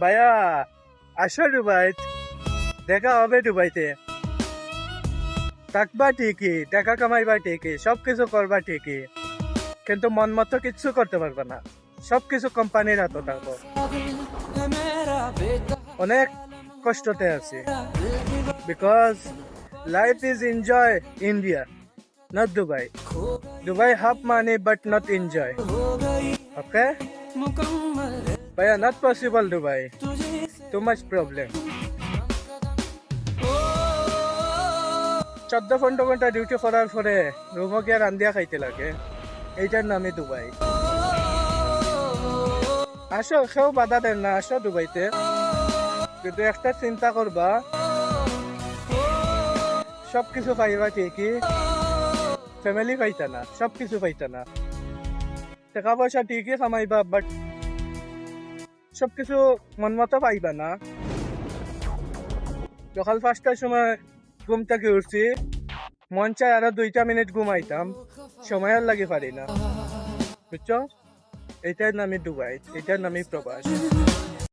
ভাইয়া, আসো দুবাই। দেখা হবে দুবাইতে। থাকবা ঠিকই, টাকা কামাইবা ঠিকই সব কিছু করবা ঠিকই। কিন্তু মন মতো কিচ্ছু করতে পারবে না। সব কিছু কোম্পানির হাতে থাকব। অনেক কষ্টতে আছি। Because life is enjoy India not Dubai Dubai half money but not enjoy okay ভাইয়া not possible Dubai too much problem চোদ্দ পনেরো ঘণ্টা ডিউটি করার পরে রুমো গিয়ে রান্দিয়া খাইতে লাগে। এইটার নামই দুবাই আসো, সেও বাধা দেন না, আসো দুবাইতে কিন্তু একটা চিন্তা করবা সব কিছু পাইবা ঠিকই। ফ্যামিলি পাইতা না সব কিছু পাইতা না। টাকা পয়সা ঠিকই কামাইবা বাট সব কিছু মন মতো পাইবা না। সকাল পাঁচটার সময় ঘুম থেকে উঠছি। মন চায় আরও দুইটা মিনিট ঘুমাইতাম। সময় লাগে পারি না। বুঝছ? এটার নামে দুবাই এটার নামে প্রবাস।